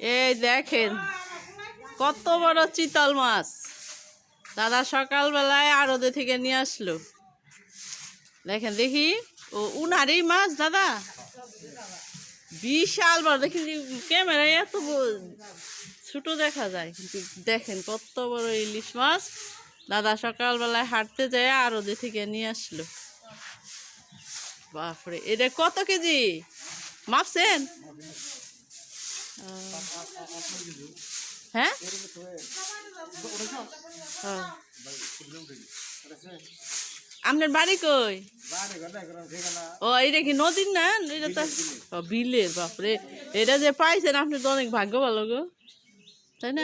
এই দেখেন, কত বড় চিতল মাছ। দাদা সকালবেলায় আড়দে থেকে নিয়ে আসলো। দেখেন দেখি, ও উনারই মাছ, দাদা। বিশাল বড় দেখি ক্যামেরায় এত ছোট দেখা যায়। কিন্তু দেখেন কত বড় ইলিশ মাছ। দাদা সকালবেলায় হাঁটতে যায় আড়দে থেকে নিয়ে আসলো। বাপরে, এটা কত কেজি? মাপছেন? হ্যাঁ? হ্যাঁ। আপনার বাড়ি কই? ও এটা কি নদীর না? এটা তো ও, বিলের বাপরে। এটা যে পাইছেন আপনি তো অনেক ভাগ্য ভালো গো। তাই না?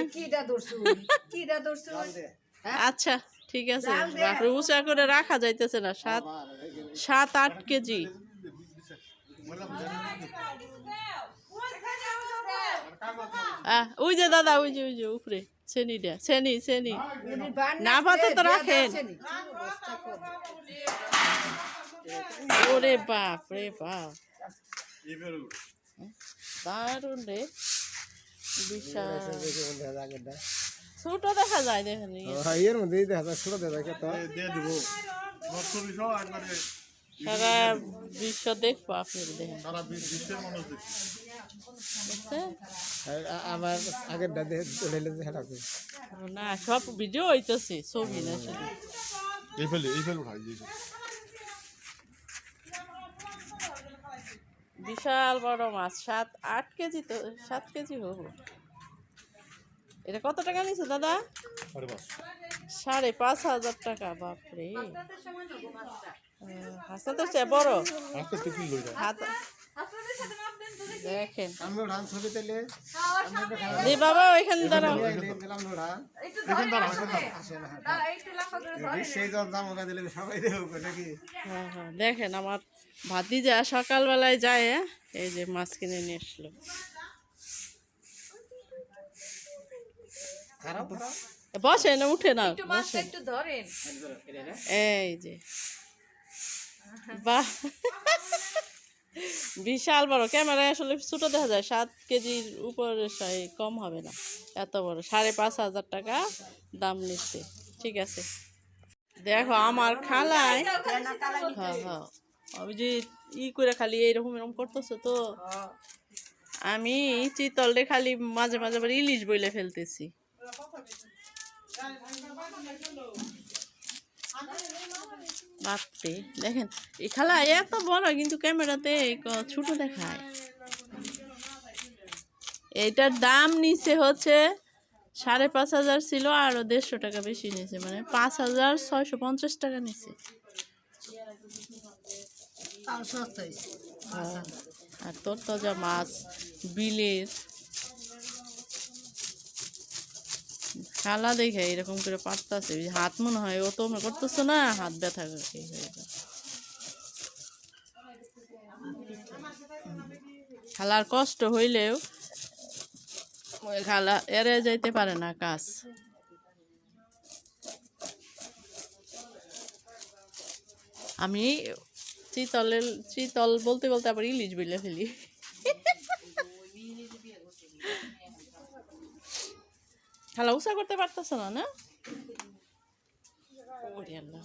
ধরছু আচ্ছা ঠিক আছে। বাপরে উঁচা করে রাখা যাইতেছে না। সাত সাত আট কেজি। ওই যে দাদা ওই যে ওই যে উপরে শ্রেণীটা শ্রেণি শ্রেণি না পাতে তো রাখেন ওরে বাপ রে বাপ দারুণ রে বিশাল ছোট দেখা যায় দেখেন ইয়ে। এর মধ্যে দেখা যায় ছোট দেখা যায় দিয়ে দিব বিষয় একবারে সারা বিশ্ব দেখব আপনার দেখেন। সারা বি- বিশ্বের মানুষ দেখছে বুঝছেন? আর আ- আমার আগের উঠাইলে যে হেটা কই? না সব ভিডিও হইতেছে ছবি না শুধু। এই ফেলে এই ফেলে উঠাই বিশাল বড় মাছ সাত আট কেজি তো সাত কেজি হব। এটা কত টাকা নিছো দাদা? আরে বাস সাড়ে পাঁচ হাজার টাকা বাপরে। হাসতে সে বড়? দেখেন। বাবা ওইখানে দাঁড়াও। দেখেন আমার ভাতিজা সকালবেলায় যায় হ্যাঁ? এই যে মাছ কিনে নিয়ে আসলো খারাপ। বসে না উঠে না মাছটা একটু ধরেন। এই যে। বাহ। বিশাল বড়। ক্যামেরায় আসলে ছোট দেখা যায় সাত কেজির উপরে কম হবে না। এত বড়। সাড়ে পাঁচ হাজার টাকা দাম নিচ্ছে। ঠিক আছে। দেখো আমার খালায় হ্যাঁ হ্যাঁ। যে ই করে খালি এইরকম এরকম করতেছে তো। আমি চিতলরে খালি মাঝে মাঝে আবার ইলিশ বইলে ফেলতেছি। বাপরে দেখেন এই খালা এত বড় কিন্তু ক্যামেরাতে ছোট দেখায় এইটার দাম নিচে হচ্ছে সাড়ে পাঁচ হাজার ছিল আরও দেড়শো টাকা বেশি নিছে মানে পাঁচ হাজার ছয়শো পঞ্চাশ টাকা হ্যাঁ। আর তোর তাজা মাছ বিলের খালা দেখে এরকম করে পারতাছে হাত মনে হয় ও তো করতেছে না, হাত ব্যথা। খালার কষ্ট হইলেও খালা এড়ে যাইতে পারে না কাজ আমি চিতলের, চিতল বলতে বলতে আবার ইলিশ বলে ফেলি খালা উষা করতে পারতেছ না না? ওরে আল্লাহ।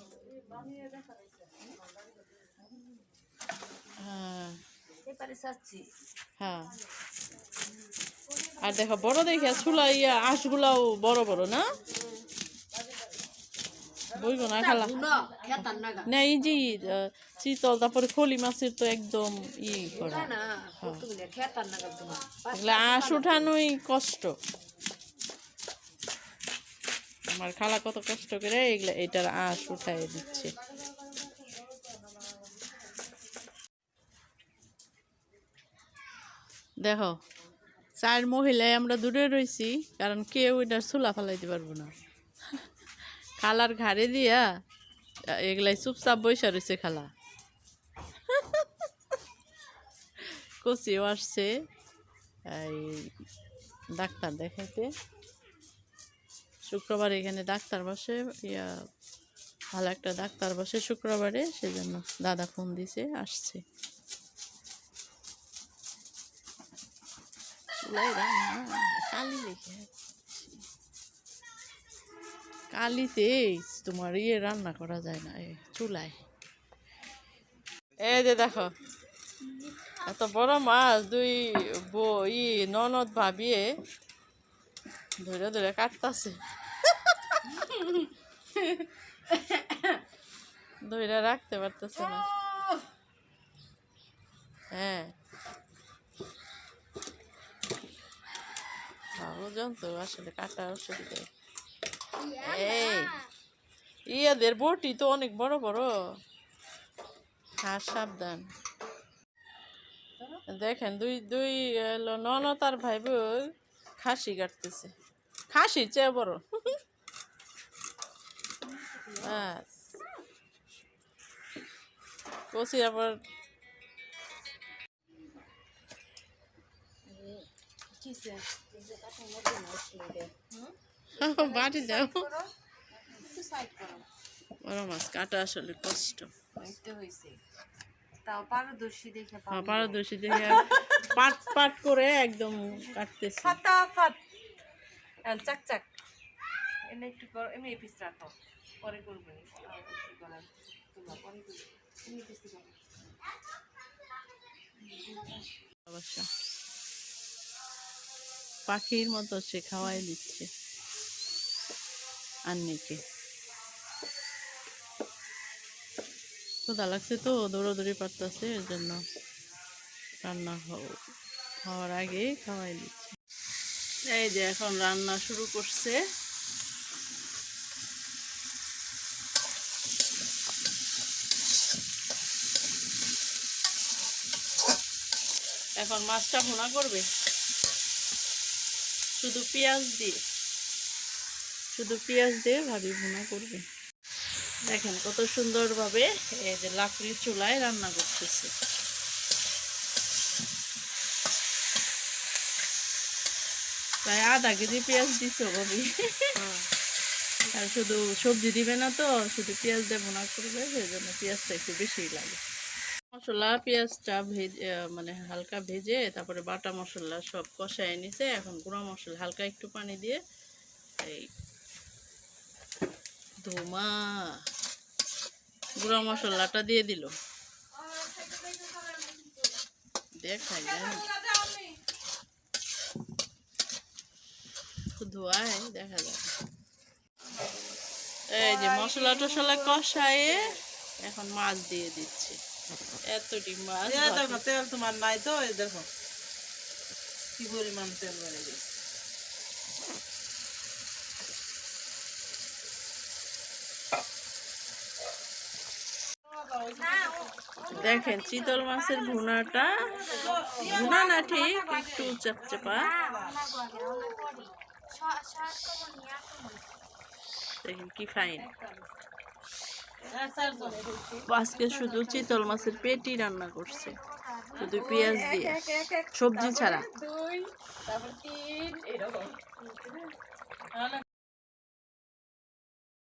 হ্যাঁ। হ্যাঁ। আর দেখো বড় দেখে চুলা ইয়া আঁশগুলাও বড় বড় না? বইব না খালা। না এই যে চিতল তারপরে খলি মাছের তো একদম ই করা। এগুলো আঁশ উঠানোই কষ্ট। আমার খালা কত কষ্ট করে এগুলা এটার আঁশ উঠাই দিচ্ছে। দেখো, চার মহিলায় আমরা দূরে রয়েছি কারণ কেউ এটার চুলা ফালাইতে পারব না। খালার ঘাড়ে দিয়া এগুলাই চুপচাপ বৈশা রয়েছে খালা। কচিও আসছে, এই ডাক্তার দেখাইতে। শুক্রবার এখানে ডাক্তার বসে ইয়া ভালো একটা ডাক্তার বসে শুক্রবারে সেজন্য দাদা ফোন দিছে আসছে। কালিতে তোমার ইয়ে রান্না করা যায় না চুলায়। এই যে দেখো এত বড় মাছ দুই বউ ই ননদ ভাবিয়ে ধরে ধরে কাটতাছে। ধরে রাখতে পারতেছে না। হ্যাঁ। ভালো জন্তু, আসলে কাটা অসুবিধা এই, ইয়াদের বটি তো অনেক বড় বড়। হ্যাঁ সাবধান। দেখেন, দুই দুই ননদ আর ভাই বোন খাসি কাটতেছে। খাসির চেয়ে বড় কচি আবার বাড়ি যাও। বড় মাছ কাটা আসলে কষ্ট। তাও পারদর্শী দেখে হ্যাঁ, পারদর্শী দেখে পাট পাট করে একদম কাটতেছে। চাক চাক। এনে একটু এমনি এই পিস রাখো। পরে করব অবশ্য। পাখির মতো সে খাওয়াই দিচ্ছে। আন্নিকে ক্ষুধা লাগছে তো, দৌড়াদৌড়ি পারতেছে এর জন্য রান্না হওয়ার আগে খাওয়াই দিচ্ছে। এই যে এখন রান্না শুরু করছে। এখন মাছটা ভুনা করবে। শুধু পেঁয়াজ দিয়ে। শুধু পেঁয়াজ দিয়ে ভাবি ভুনা করবে। দেখেন কত সুন্দরভাবে এই যে লাকড়ির চুলায় রান্না করতেছে। প্রায় আধা কেজি পেঁয়াজ দিছো ভাবি। আর শুধু সবজি দিবে না তো শুধু পেঁয়াজ দিয়ে না করবে সেই জন্য পেঁয়াজটা একটু বেশি লাগে। মশলা পেঁয়াজটা ভেজে মানে হালকা ভেজে তারপরে বাটা মশলা সব কষায় নিছে এখন গুঁড়া মশলা হালকা একটু পানি দিয়ে এই ধুমা। গুঁড়া মশলাটা দিয়ে দিল। দেখাই যায় না। ধোয়ায় দেখা যায় এই যে মশলা টসলা কষায়ে এখন মাছ দিয়ে দিচ্ছে। এতটি মাছ দেখো তেল তোমার নাই তো এই দেখো। কি পরিমাণ তেল বেড়ে গেছে। দেখেন চিতল মাছের ভুনাটা ভুনা না ঠিক একটু চাপচাপা। দেখেন কি ফাইন আজকে শুধু চিতল মাছের পেটি রান্না করছে, শুধু পেঁয়াজ দিয়ে, সবজি ছাড়া।